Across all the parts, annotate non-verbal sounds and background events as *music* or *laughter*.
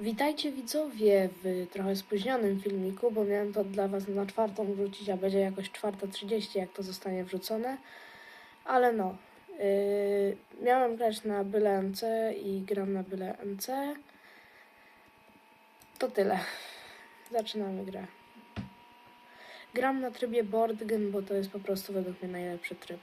Witajcie widzowie w trochę spóźnionym filmiku, bo miałem to dla Was na czwartą wrzucić, a będzie jakoś 4.30, jak to zostanie wrzucone. Ale no, yy, miałem grać na byle NC i gram na byle NC. To tyle. Zaczynamy grę. Gram na trybie board game, bo to jest po prostu według mnie najlepszy tryb.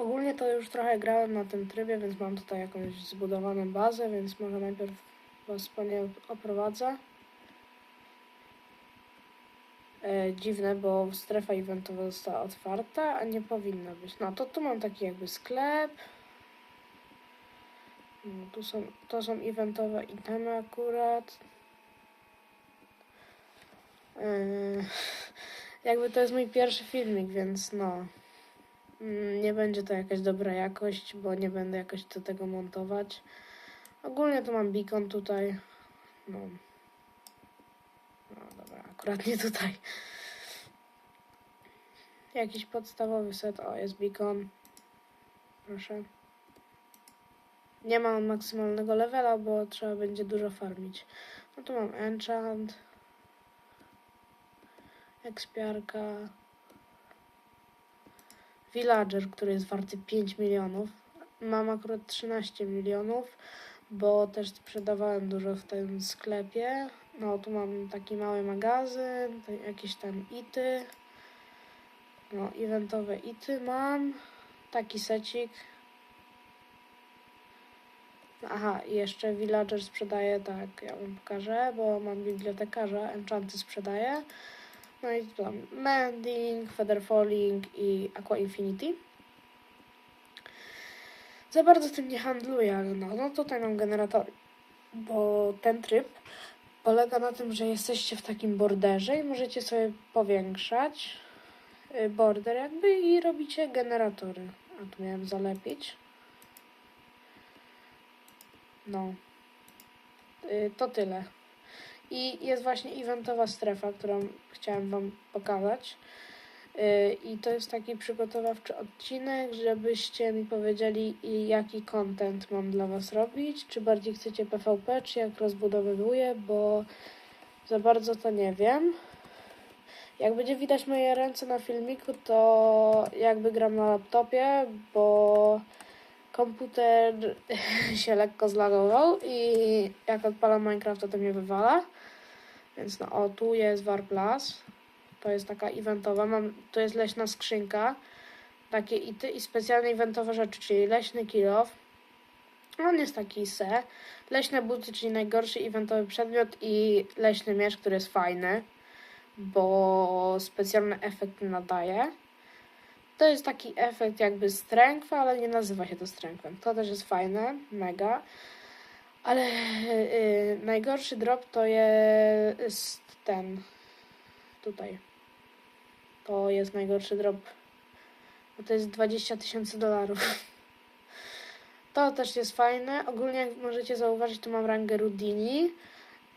Ogólnie to już trochę grałem na tym trybie, więc mam tutaj jakąś zbudowaną bazę, więc może najpierw Was po niej oprowadzę. E, dziwne, bo strefa eventowa została otwarta, a nie powinna być. No to tu mam taki jakby sklep. No, tu są, to są eventowe itemy akurat. E, *laughs* jakby to jest mój pierwszy filmik, więc no. Mm, Nie będzie to jakaś dobra jakość, bo nie będę jakoś do tego montować. Ogólnie to mam beacon tutaj. No. No dobra, akurat nie tutaj. Jakiś podstawowy set. O, jest beacon. Proszę. Nie mam maksymalnego levela, bo trzeba będzie dużo farmić. No tu mam enchant. Ekspiarka. Villager, który jest warty 5 milionów. Mam akurat 13 milionów, bo też sprzedawałem dużo w tym sklepie. No, tu mam taki mały magazyn, jakieś tam ity. No, eventowe ity mam. Taki secik. Aha, jeszcze Villager sprzedaje, tak, ja wam pokażę, bo mam bibliotekarza, enchanty sprzedaje. No i tu tam Mending, Feather Falling i Aqua Infinity. Za bardzo tym nie handluję, ale no, no tutaj mam generatory. Bo ten tryb polega na tym, że jesteście w takim borderze i możecie sobie powiększać y, border jakby i robicie generatory. A tu miałem zalepić. No. Y, To tyle. I jest właśnie eventowa strefa, którą chciałem Wam pokazać. Yy, I to jest taki przygotowawczy odcinek, żebyście mi powiedzieli, jaki content mam dla Was robić. Czy bardziej chcecie PvP, czy jak rozbudowywuję, bo za bardzo to nie wiem. Jak będzie widać moje ręce na filmiku, to jakby gram na laptopie, bo komputer *laughs* się lekko zlagował i jak odpalam Minecraft, to mnie wywala. Więc no, o, tu jest Warplas. To jest taka eventowa. Mam, to jest leśna skrzynka. Takie ity i specjalne eventowe rzeczy, czyli leśny kilof. On jest taki se. Leśne buty, czyli najgorszy eventowy przedmiot i leśny miecz, który jest fajny, bo specjalny efekt nadaje. To jest taki efekt jakby strength, ale nie nazywa się to strengthem. To też jest fajne, mega. Ale yy, najgorszy drop to jest ten. Tutaj. To jest najgorszy drop. Bo to jest 20 tysięcy dolarów. *laughs* To też jest fajne. Ogólnie, jak możecie zauważyć, tu mam rangę Rudini.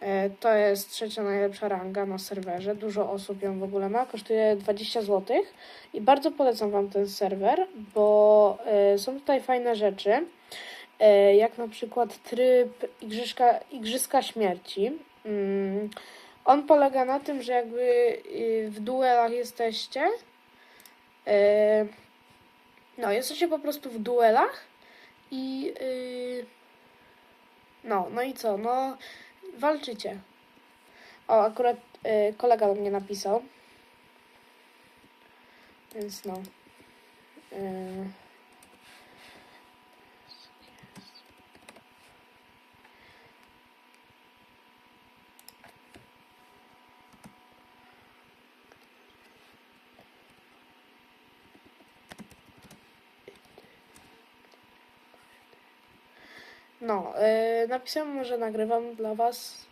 E, To jest trzecia najlepsza ranga na serwerze. Dużo osób ją w ogóle ma. Kosztuje 20 zł. I bardzo polecam Wam ten serwer, bo e, są tutaj fajne rzeczy e, jak na przykład tryb Igrzyska, Igrzyska Śmierci. Mm, On polega na tym, że jakby y, w duelach jesteście. No, jesteście po prostu w duelach i. y, No, no i co? No, walczycie. O, akurat y, kolega do mnie napisał. Więc no. Y, No, yy, napisałem, że nagrywam dla Was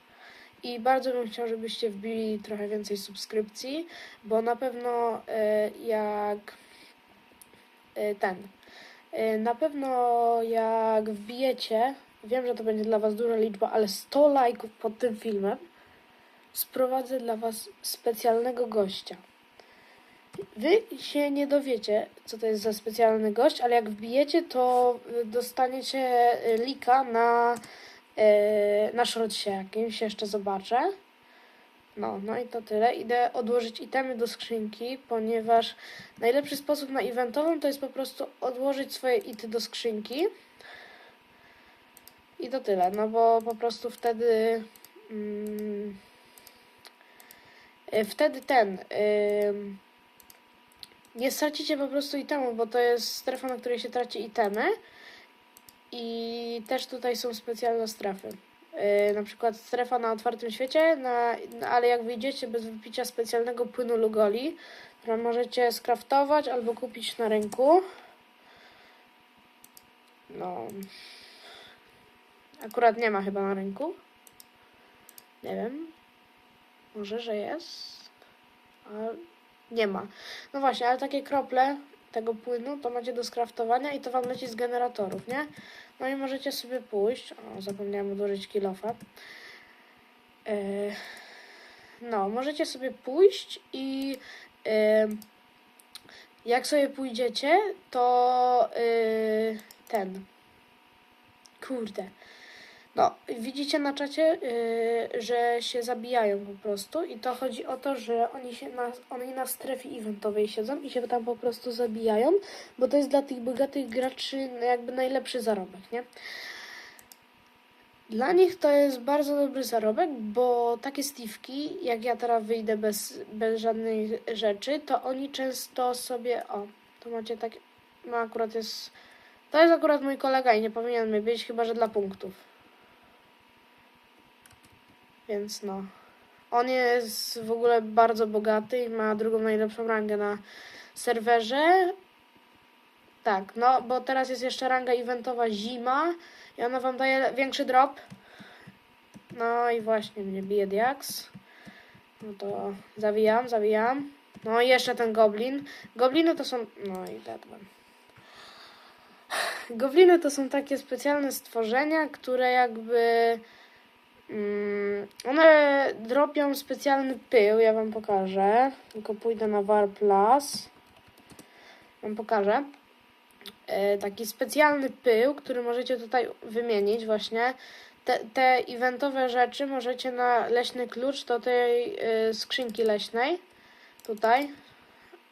i bardzo bym chciał, żebyście wbili trochę więcej subskrypcji, bo na pewno yy, jak yy, ten Y, Na pewno jak wbijecie, wiem, że to będzie dla Was duża liczba, ale 100 lajków pod tym filmem, sprowadzę dla Was specjalnego gościa. Wy się nie dowiecie, co to jest za specjalny gość, ale jak wbijecie, to y, dostaniecie y, lika na, y, na szrocie jakimś, jeszcze zobaczę. No, no i to tyle. Idę odłożyć itemy do skrzynki, ponieważ najlepszy sposób na eventową to jest po prostu odłożyć swoje ity do skrzynki. I to tyle, no bo po prostu wtedy. Mm, y, wtedy ten. ym, nie stracicie po prostu itemu, bo to jest strefa, na której się traci itemy. I też tutaj są specjalne strefy. Yy, na przykład strefa na otwartym świecie, na, ale jak wyjdziecie bez wypicia specjalnego płynu Lugoli, który możecie skraftować albo kupić na rynku. No. Akurat nie ma chyba na rynku. Nie wiem. Może, że jest. Ale nie ma. No właśnie, ale takie krople tego płynu to macie do skraftowania i to wam leci z generatorów, nie? No i możecie sobie pójść. O, zapomniałem odłożyć kilofa. Yy, no, możecie sobie pójść i yy, jak sobie pójdziecie, to yy, ten. Kurde. No, widzicie na czacie, yy, że się zabijają po prostu i to chodzi o to, że oni się na, oni na strefie eventowej siedzą i się tam po prostu zabijają, bo to jest dla tych bogatych graczy jakby najlepszy zarobek, nie? Dla nich to jest bardzo dobry zarobek, bo takie Steve'ki, jak ja teraz wyjdę bez, bez żadnych rzeczy, to oni często sobie, o, to macie takie, no akurat jest, to jest akurat mój kolega i nie powinien mnie być, chyba że dla punktów. Więc no. On jest w ogóle bardzo bogaty i ma drugą najlepszą rangę na serwerze. Tak, no bo teraz jest jeszcze ranga eventowa zima i ona wam daje większy drop. No i właśnie mnie bije Diax. No to zawijam, zawijam. No i jeszcze ten goblin. Gobliny to są... No i dadłem. Gobliny to są takie specjalne stworzenia, które jakby... Mm, one dropią specjalny pył, ja wam pokażę. Tylko pójdę na War Plus. Wam pokażę. E, taki specjalny pył, który możecie tutaj wymienić właśnie. Te, te eventowe rzeczy możecie na leśny klucz do tej y, skrzynki leśnej. Tutaj.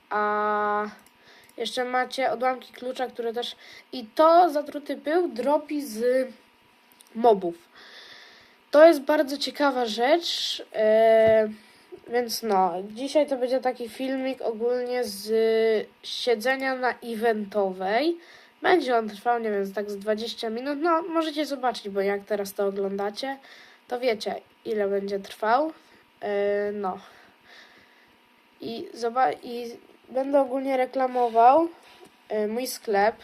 A jeszcze macie odłamki klucza, które też... I to zatruty pył dropi z mobów. To jest bardzo ciekawa rzecz, e, więc no, dzisiaj to będzie taki filmik ogólnie z siedzenia na eventowej. Będzie on trwał, nie wiem, tak z 20 minut. No, możecie zobaczyć, bo jak teraz to oglądacie, to wiecie, ile będzie trwał. E, no. I, I będę ogólnie reklamował e, mój sklep